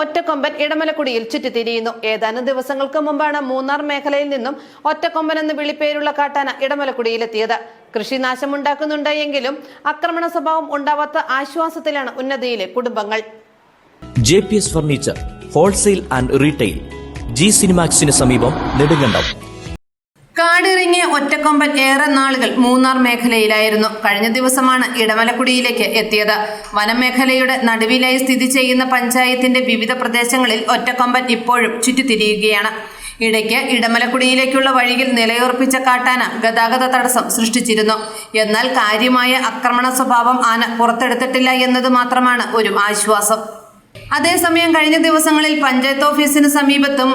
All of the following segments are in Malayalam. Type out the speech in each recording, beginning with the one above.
ഒറ്റക്കൊമ്പൻ ഇടമലക്കുടിയിൽ ചുറ്റിത്തിരിയുന്നു. ഏതാനും ദിവസങ്ങൾക്ക് മുമ്പാണ് മൂന്നാർ മേഖലയിൽ നിന്നും ഒറ്റക്കൊമ്പൻ എന്ന് വിളിപ്പേരുള്ള കാട്ടാന ഇടമലക്കുടിയിലെത്തിയത്. കൃഷിനാശമുണ്ടാക്കുന്നുണ്ട് എങ്കിലും ആക്രമണ സ്വഭാവം ഉണ്ടാവാത്ത ആശ്വാസത്തിലാണ് ഉന്നതിയിലെ കുടുംബങ്ങൾ. J P S furniture wholesale and retail G സിനിമാക്സിന് സമീപം നെടുങ്കണ്ടം. കാടിറിങ്ങിയ ഒറ്റക്കൊമ്പൻ ഏറെ നാളുകൾ മൂന്നാർ മേഖലയിലായിരുന്നു. കഴിഞ്ഞ ദിവസമാണ് ഇടമലക്കുടിയിലേക്ക് എത്തിയത്. വനമേഖലയുടെ നടുവിലായി സ്ഥിതി ചെയ്യുന്ന പഞ്ചായത്തിന്റെ വിവിധ പ്രദേശങ്ങളിൽ ഒറ്റക്കൊമ്പൻ ഇപ്പോഴും ചുറ്റിത്തിരിയുകയാണ്. ഇടയ്ക്ക് ഇടമലക്കുടിയിലേക്കുള്ള വഴിയിൽ നിലയുറപ്പിച്ച കാട്ടാന ഗതാഗത തടസ്സം സൃഷ്ടിച്ചിരുന്നു. എന്നാൽ കാര്യമായ ആക്രമണ സ്വഭാവം ആന പുറത്തെടുത്തിട്ടില്ല എന്നത് മാത്രമാണ് ഒരു ആശ്വാസം. അതേസമയം കഴിഞ്ഞ ദിവസങ്ങളിൽ പഞ്ചായത്ത് ഓഫീസിന് സമീപത്തും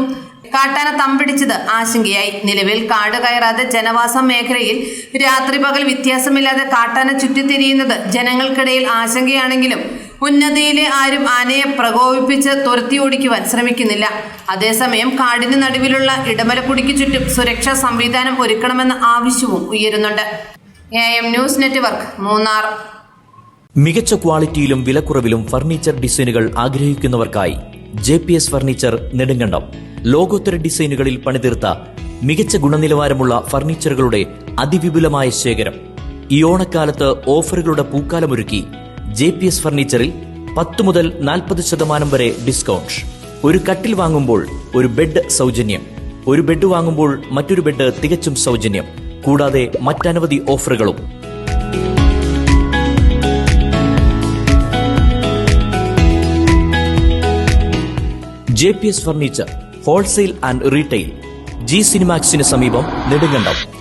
കാട്ടാന തമ്പിടിച്ചത് ആശങ്കയായി. നിലവിൽ കാട് കയറാതെ ജനവാസ മേഖലയിൽ രാത്രി പകൽ വ്യത്യാസമില്ലാതെ കാട്ടാന ചുറ്റിത്തിരിയുന്നത് ജനങ്ങൾക്കിടയിൽ ആശങ്കയാണെങ്കിലും ഉന്നതിയിലെ ആരും ആനയെ പ്രകോപിപ്പിച്ച് തുരത്തി ഓടിക്കുവാൻ ശ്രമിക്കുന്നില്ല. അതേസമയം കാടിന് നടുവിലുള്ള ഇടമലക്കുടിക്ക് ചുറ്റും സുരക്ഷാ സംവിധാനം ഒരുക്കണമെന്ന ആവശ്യവും ഉയരുന്നുണ്ട്. A M news network Munnar. മികച്ച ക്വാളിറ്റിയിലും വിലക്കുറവിലും ഫർണിച്ചർ ഡിസൈനുകൾ ആഗ്രഹിക്കുന്നവർക്കായി J P S furniture Nedumkandam. ലോകോത്തര ഡിസൈനുകളിൽ പണിതീർത്ത മികച്ച ഗുണനിലവാരമുള്ള ഫർണിച്ചറുകളുടെ അതിവിപുലമായ ശേഖരം. ഈ ഓണക്കാലത്ത് ഓഫറുകളുടെ പൂക്കാലമൊരുക്കി ജെ പി എസ് ഫർണിച്ചറിൽ പത്ത് മുതൽ നാൽപ്പത് ശതമാനം വരെ ഡിസ്കൗണ്ട്. ഒരു കട്ടിൽ വാങ്ങുമ്പോൾ ഒരു ബെഡ് സൗജന്യം. ഒരു ബെഡ് വാങ്ങുമ്പോൾ മറ്റൊരു ബെഡ് തികച്ചും സൗജന്യം. കൂടാതെ മറ്റനവധി ഓഫറുകളും. J P S furniture wholesale and retail G സിനിമാക്സിന് സമീപം നെടുങ്കണ്ടം.